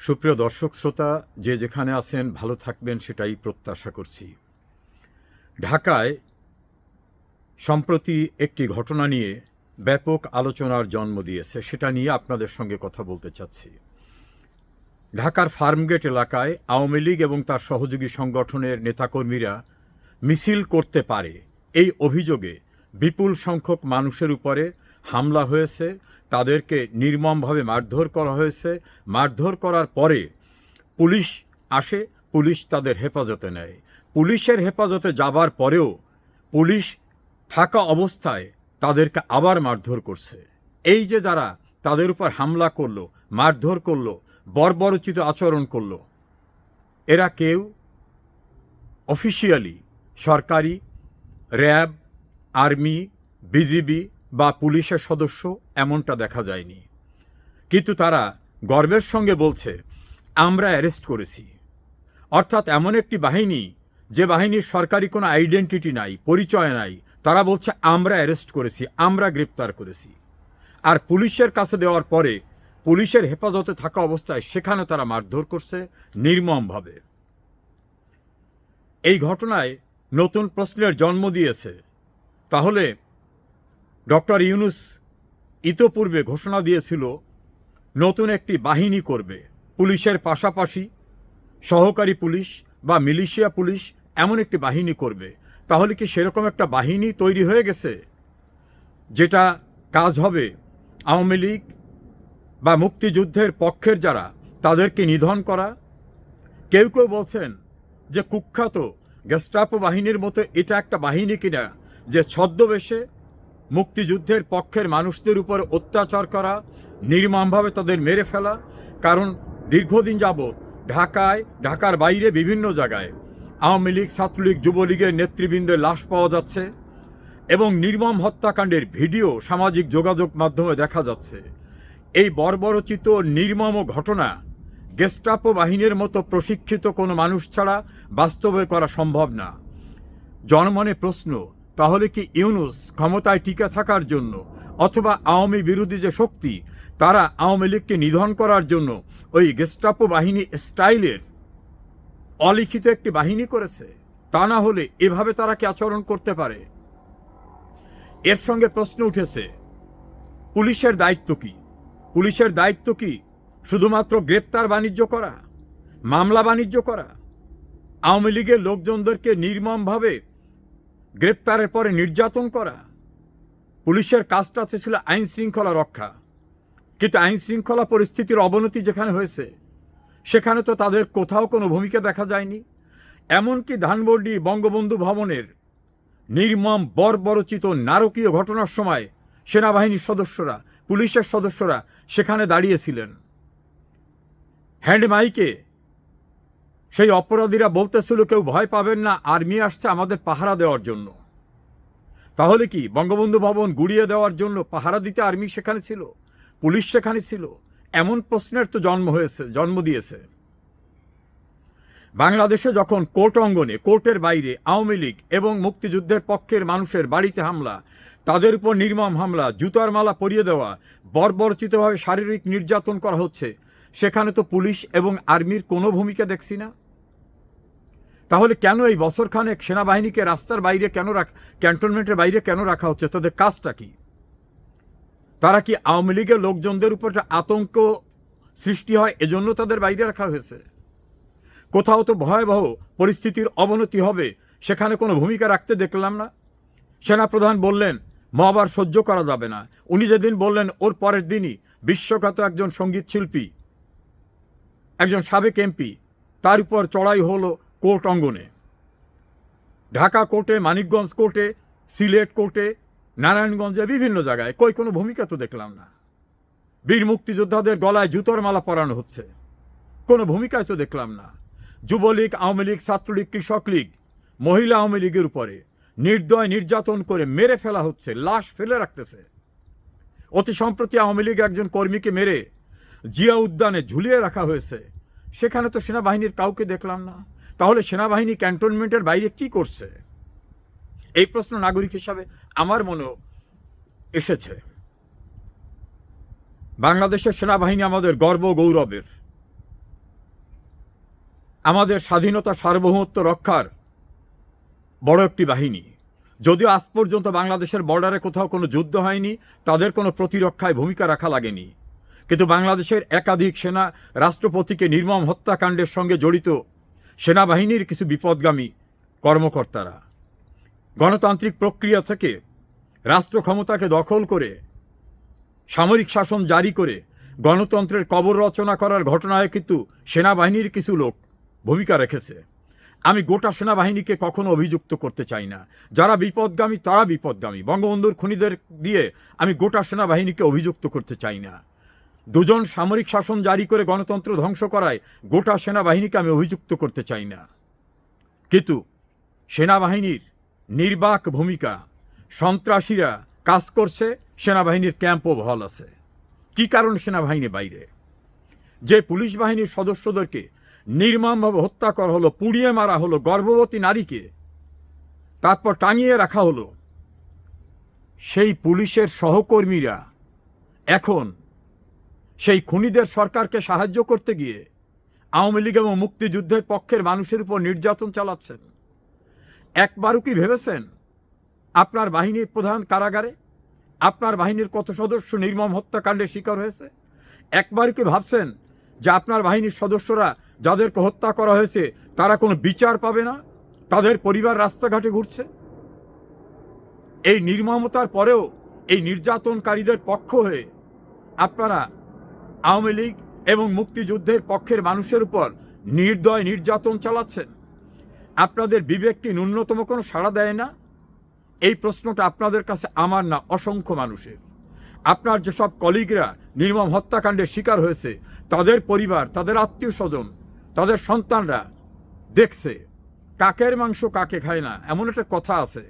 সুপ্রিয় দর্শক শ্রোতা, যে যেখানে আছেন, ভালো থাকবেন সেটাই প্রত্যাশা করছি। ঢাকায় সম্প্রতি একটি ঘটনা নিয়ে ব্যাপক আলোচনার জন্ম দিয়েছে, সেটা নিয়ে আপনাদের সঙ্গে কথা বলতে চাচ্ছি। ঢাকার ফার্মগেট এলাকায় আওয়ামী লীগ এবং তার সহযোগী সংগঠনের নেতাকর্মীরা মিছিল করতে পারে। এই অভিযোগে বিপুল সংখ্যক মানুষের উপরে হামলা হয়েছে। তাদেরকে নির্মমভাবে মারধর করা হয়েছে। মারধর করার পরে পুলিশ আসে, পুলিশ তাদের হেফাজতে নেয়। পুলিশের হেফাজতে যাবার পরেও পুলিশ থাকা অবস্থায় তাদেরকে আবার মারধর করছে। এই যে যারা তাদের উপর হামলা করল, মারধর করল, বর্বরচিত আচরণ করল, এরা কেউ অফিসিয়ালি সরকারি, র্যাব, আর্মি, বিজিবি বা পুলিশের সদস্য এমনটা দেখা যায়নি। কিন্তু তারা গর্বের সঙ্গে বলছে, আমরা অ্যারেস্ট করেছি। অর্থাৎ এমন একটি বাহিনী, যে বাহিনীর সরকারি কোনো আইডেন্টিটি নাই, পরিচয় নাই, তারা বলছে, আমরা অ্যারেস্ট করেছি, আমরা গ্রেপ্তার করেছি। আর পুলিশের কাছে দেওয়ার পরে পুলিশের হেফাজতে থাকা অবস্থায় সেখানে তারা মারধর করছে নির্মমভাবে। এই ঘটনায় নতুন প্রশ্নের জন্ম দিয়েছে। তাহলে ডক্টর ইউনুস ইতোপূর্বে ঘোষণা দিয়েছিল, নতুন একটি বাহিনী করবে। পুলিশের পাশাপাশি সহকারী পুলিশ বা মিলিশিয়া পুলিশ এমন একটি বাহিনী করবে। তাহলে কি সেরকম একটা বাহিনী তৈরি হয়ে গেছে? যেটা কাজ হবে আওয়ামী লীগ বা মুক্তিযুদ্ধের পক্ষের যারা, তাদেরকে নিধন করা? কেউ কেউ বলছেন যে কুখ্যাত গেস্টাপো বাহিনীর মতো এটা একটা বাহিনী কিনা, যে ছদ্মবেশে মুক্তিযুদ্ধের পক্ষের মানুষদের উপর অত্যাচার করা, নির্মমভাবে তাদের মেরে ফেলা, কারণ দীর্ঘদিন যাবৎ ঢাকায়, ঢাকার বাইরে বিভিন্ন জায়গায় আওয়ামী লীগ, ছাত্রলীগ, যুবলীগের নেতৃবৃন্দের লাশ পাওয়া যাচ্ছে এবং নির্মম হত্যাকাণ্ডের ভিডিও সামাজিক যোগাযোগ মাধ্যমে দেখা যাচ্ছে। এই বর্বরচিত, নির্মম ঘটনা গেস্টাপো বাহিনীর মতো প্রশিক্ষিত কোনো মানুষ ছাড়া বাস্তবে করা সম্ভব না। জনমনে প্রশ্ন তাহলে কি ইউনুস ক্ষমতায় টিকে থাকার জন্য অথবা আওয়ামী বিরোধী যে শক্তি, তারা আওয়ামী লীগকে নিধন করার জন্য ওই গেস্টাপো বাহিনী স্টাইলের অলিখিত একটি বাহিনী করেছে? তা না হলে এভাবে তারা কি আচরণ করতে পারে? এর সঙ্গে প্রশ্ন উঠেছে, পুলিশের দায়িত্ব কি? পুলিশের দায়িত্ব কি শুধুমাত্র গ্রেপ্তার বাণিজ্য করা, মামলা বাণিজ্য করা? আওয়ামী লীগের লোকজনদেরকে নির্মমভাবে গ্রেপ্তারের পরে নির্যাতন করা। পুলিশের কাজটা ছিল আইন শৃঙ্খলা রক্ষা। কিন্তু আইন শৃঙ্খলা পরিস্থিতির অবনতি যেখানে হয়েছে, সেখানে তো তাদের কোথাও কোনো ভূমিকা দেখা যায়নি। এমনকি ধানবন্ডি বঙ্গবন্ধু ভবনের নির্মম বর্বরচিত নারকীয় ঘটনার সময় সেনাবাহিনীর সদস্যরা, পুলিশের সদস্যরা সেখানে দাঁড়িয়েছিলেন। হ্যান্ড মাইকে সেই অপরাধীরা বলতেছিল, কেউ ভয় পাবেন না, আর্মি আসছে আমাদের পাহারা দেওয়ার জন্য। তাহলে কি বঙ্গবন্ধু ভবন গুড়িয়ে দেওয়ার জন্য পাহারা দিতে আর্মি সেখানে ছিল? পুলিশ সেখানে ছিল? এমন প্রশ্নের তো জন্ম হয়েছে, জন্ম দিয়েছে। বাংলাদেশে যখন কোর্ট অঙ্গনে, কোর্টের বাইরে আওয়ামী লীগ এবং মুক্তিযুদ্ধের পক্ষের মানুষের বাড়িতে হামলা, তাদের উপর নির্মম হামলা, জুতার মালা পরিয়ে দেওয়া, বর্বরচিতভাবে শারীরিক নির্যাতন করা হচ্ছে, সেখানে তো পুলিশ এবং আর্মির কোনো ভূমিকা দেখছি না? তাহলে কেন এই বছরখানেক সেনাবাহিনীকে রাস্তার বাইরে কেন রাখ, ক্যান্টনমেন্টের বাইরে কেন রাখা হচ্ছে? তাদের কাজটা কি? তারা কি আওয়ামী লীগের লোকজনদের উপর আতঙ্ক সৃষ্টি হয়? এজন্য তাদের বাইরে রাখা হয়েছে। কোথাও তো ভয়াবহ পরিস্থিতির অবনতি হবে, সেখানে কোনো ভূমিকা রাখতে দেখলাম না। সেনাপ্রধান বললেন মহাবার সহ্য করা যাবে না। উনি যেদিন বললেন, ওর পরের দিনই। বিশ্বখ্যাত একজন সংগীত শিল্পী একজন সাবেক এমপি, তার উপর চড়াই হলো কোর্ট অঙ্গনে। ঢাকা কোর্টে, মানিকগঞ্জ কোর্টে, সিলেট কোর্টে, নারায়ণগঞ্জে বিভিন্ন জায়গায় কই কোনো ভূমিকা তো দেখলাম না। বীর মুক্তিযোদ্ধাদের গলায় জুতোর মালা পরানো হচ্ছে। কোনো ভূমিকায় তো দেখলাম না। যুবলীগ, আওয়ামী লীগ, ছাত্রলীগ, কৃষক লীগ, মহিলা আওয়ামী লীগের উপরে নির্দয় নির্যাতন করে মেরে ফেলা হচ্ছে, লাশ ফেলে রাখতেছে। অতি সম্প্রতি আওয়ামী লীগ একজন কর্মীকে মেরে জিয়া উদ্যানে ঝুলিয়ে রাখা হয়েছে। সেখানে তো সেনাবাহিনীর কাউকে দেখলাম না। তাহলে সেনাবাহিনী ক্যান্টনমেন্টের বাইরে কি করছে? এই প্রশ্ন নাগরিক হিসাবে আমার মনেও এসেছে। বাংলাদেশের সেনাবাহিনী আমাদের গর্ব গৌরবের। আমাদের স্বাধীনতা সার্বভৌমত্ব রক্ষার বড় একটি বাহিনী। যদিও আজ পর্যন্ত বাংলাদেশের বর্ডারে কোথাও কোনো যুদ্ধ হয়নি, তাদের কোনো প্রতিরক্ষায় ভূমিকা রাখা লাগেনি। কিন্তু বাংলাদেশের একাধিক সেনা রাষ্ট্রপতিকে নির্মম হত্যাকাণ্ডের সঙ্গে জড়িত সেনাবাহিনীর কিছু বিপদগামী কর্মকর্তারা। গণতান্ত্রিক প্রক্রিয়া থেকে রাষ্ট্র ক্ষমতাকে দখল করে, সামরিক শাসন জারি করে গণতন্ত্রের কবর রচনা করার ঘটনায় কিন্তু সেনাবাহিনীর কিছু লোক ভূমিকা রেখেছে। আমি গোটা সেনাবাহিনীকে কখনো অভিযুক্ত করতে চাই না। যারা বিপদগামী, তারা বিপদগামী। বঙ্গবন্ধুর খুনিদের দিয়ে আমি গোটা সেনাবাহিনীকে অভিযুক্ত করতে চাই না। দুজন সামরিক শাসন জারি করে গণতন্ত্র ধ্বংস করায় গোটা সেনাবাহিনীকে আমি অভিযুক্ত করতে চাই না। কিন্তু সেনাবাহিনীর নির্বাক ভূমিকা, সন্ত্রাসীরা কাজ করছে, সেনাবাহিনীর ক্যাম্পও বহল আছে। কি কারণ সেনাবাহিনী বাইরে? যে পুলিশ বাহিনীর সদস্যদেরকে নির্মমভাবে হত্যা করা হলো, পুড়িয়ে মারা হলো গর্ভবতী নারীকে, তারপর টাঙিয়ে রাখা হলো, সেই পুলিশের সহকর্মীরা এখন সেই খুনিদের সরকারকে সাহায্য করতে গিয়ে আওয়ামী লীগ এবং মুক্তিযুদ্ধের পক্ষের মানুষের উপর নির্যাতন চালাচ্ছেন। একবারও কি ভেবেছেন আপনার বাহিনীর প্রধান কারাগারে? আপনার বাহিনীর কত সদস্য নির্মম হত্যাকাণ্ডের শিকার হয়েছে? একবারও কি ভাবছেন যে আপনার বাহিনীর সদস্যরা যাদেরকে হত্যা করা হয়েছে, তারা কোনো বিচার পাবে না? তাদের পরিবার রাস্তাঘাটে ঘুরছে? এই নির্মমতার পরেও এই নির্যাতনকারীদের পক্ষ হয়ে আপনারা আওয়ামী লীগ এবং মুক্তিযুদ্ধের পক্ষের মানুষের উপর নির্দয় নির্যাতন চালাচ্ছেন। আপনাদের বিবেক কি ন্যূনতম কোনো সাড়া দেয় না? এই প্রশ্নটা আপনাদের কাছে আমার না, অসংখ্য মানুষের। আপনার যেসব কলিগরা নির্মম হত্যাকাণ্ডের শিকার হয়েছে, তাদের পরিবার, তাদের আত্মীয় স্বজন তাদের সন্তানরা দেখছে, কাকের মাংস কাকে খায় না, এমন একটা কথা আছে।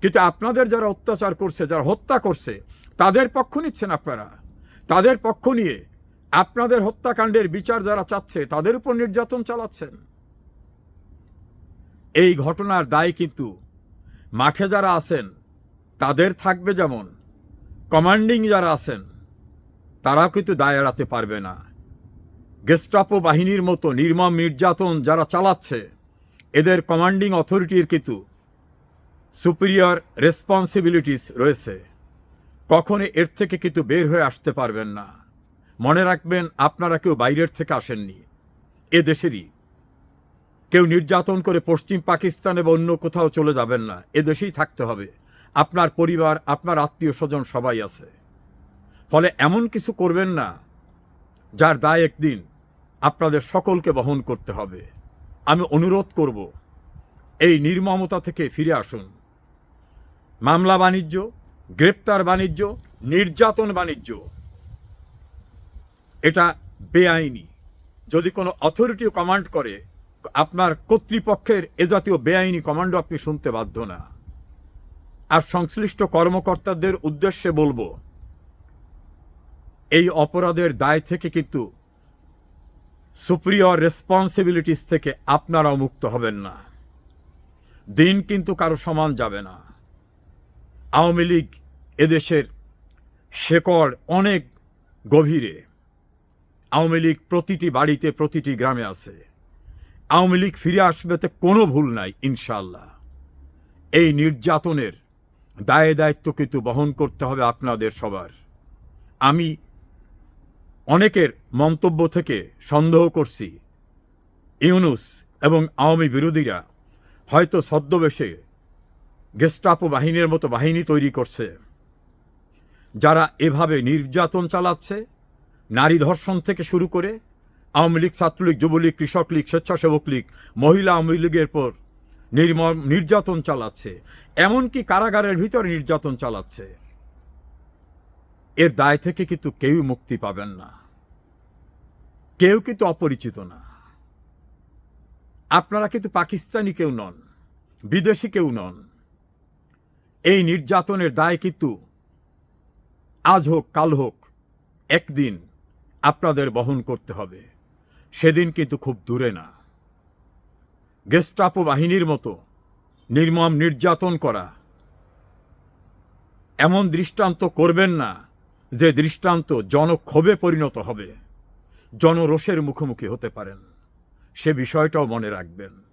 কিন্তু আপনাদের যারা অত্যাচার করছে, যারা হত্যা করছে, তাদের পক্ষ নিচ্ছেন আপনারা। তাদের পক্ষ নিয়ে আপনাদের হত্যাকাণ্ডের বিচার যারা চাচ্ছে, তাদের উপর নির্যাতন চালাচ্ছেন। এই ঘটনার দায় কিন্তু মাঠে যারা আছেন, তাদের থাকবে যেমন, কমান্ডিং যারা আছেন, তারাও কিন্তু দায় এড়াতে পারবে না। গেস্টাপো বাহিনীর মতো নির্মম নির্যাতন যারা চালাচ্ছে, এদের কমান্ডিং অথরিটির কিন্তু সুপিরিয়র রেসপন্সিবিলিটিস রয়েছে। কখনো এর থেকে কিন্তু বের হয়ে আসতে পারবেন না। মনে রাখবেন, আপনারা কেউ বাইরের থেকে আসেননি। এ দেশেরই। কেউ নির্যাতন করে পশ্চিম পাকিস্তানে বা অন্য কোথাও চলে যাবেন না। এ দেশেই থাকতে হবে। আপনার পরিবার, আপনার আত্মীয় স্বজন সবাই আছে। ফলে এমন কিছু করবেন না, যার দায় একদিন আপনাদের সকলকে বহন করতে হবে। আমি অনুরোধ করব, এই নির্মমতা থেকে ফিরে আসুন। মামলা বাণিজ্য, গ্রেপ্তার বাণিজ্য, নির্যাতন বাণিজ্য এটা বেআইনি। যদি কোনো অথরিটি কমান্ড করে, আপনার কর্তৃপক্ষের এ জাতীয় বেআইনি কমান্ডো আপনি শুনতে বাধ্য না। আর সংশ্লিষ্ট কর্মকর্তাদের উদ্দেশ্যে বলব, এই অপরাধের দায় থেকে কিন্তু সুপ্রিয়র রেসপন্সিবিলিটিস থেকে আপনারাও মুক্ত হবেন না। দিন কিন্তু কারও সমান যাবে না। আওয়ামী লীগ এদেশের শেকড় অনেক গভীরে। আওয়ামী লীগ প্রতিটি বাড়িতে, প্রতিটি গ্রামে আছে। আওয়ামী লীগ ফিরে আসবেতে কোনো ভুল নাই ইনশাল্লাহ এই নির্যাতনের দায়ে দায়িত্ব কিন্তু বহন করতে হবে আপনাদের সবার। আমি অনেকের মন্তব্য থেকে সন্দেহ করছি। ইউনুস এবং আওয়ামী বিরোধীরা হয়তো ছদ্মবেশে গেস্টাপো বাহিনীর মতো বাহিনী তৈরি করছে। যারা এভাবে নির্যাতন চালাচ্ছে নারী ধর্ষণ থেকে শুরু করে আওয়ামী লীগ, ছাত্রলীগ, যুবলীগ, কৃষক লীগ, স্বেচ্ছাসেবক লীগ, মহিলা আওয়ামী লীগের পর নির্মম নির্যাতন চালাচ্ছে। এমনকি কারাগারের ভিতরে নির্যাতন চালাচ্ছে। এর দায় থেকে কিন্তু কেউ মুক্তি পাবেন না। কেউ কিন্তু অপরিচিত না। আপনারা কিন্তু পাকিস্তানি কেউ নন, বিদেশি কেউ নন। এই নির্যাতনের দায় কিন্তু আজ হোক, কাল হোক, একদিন আপনাদের বহন করতে হবে। সেদিন কিন্তু খুব দূরে না। গেস্টাপো বাহিনীর মতো নির্মম নির্যাতন করা। এমন দৃষ্টান্ত করবেন না যে দৃষ্টান্ত জনক্ষোভে পরিণত হবে। জনরোষের মুখোমুখি হতে পারেন। সে বিষয়টাও মনে রাখবেন।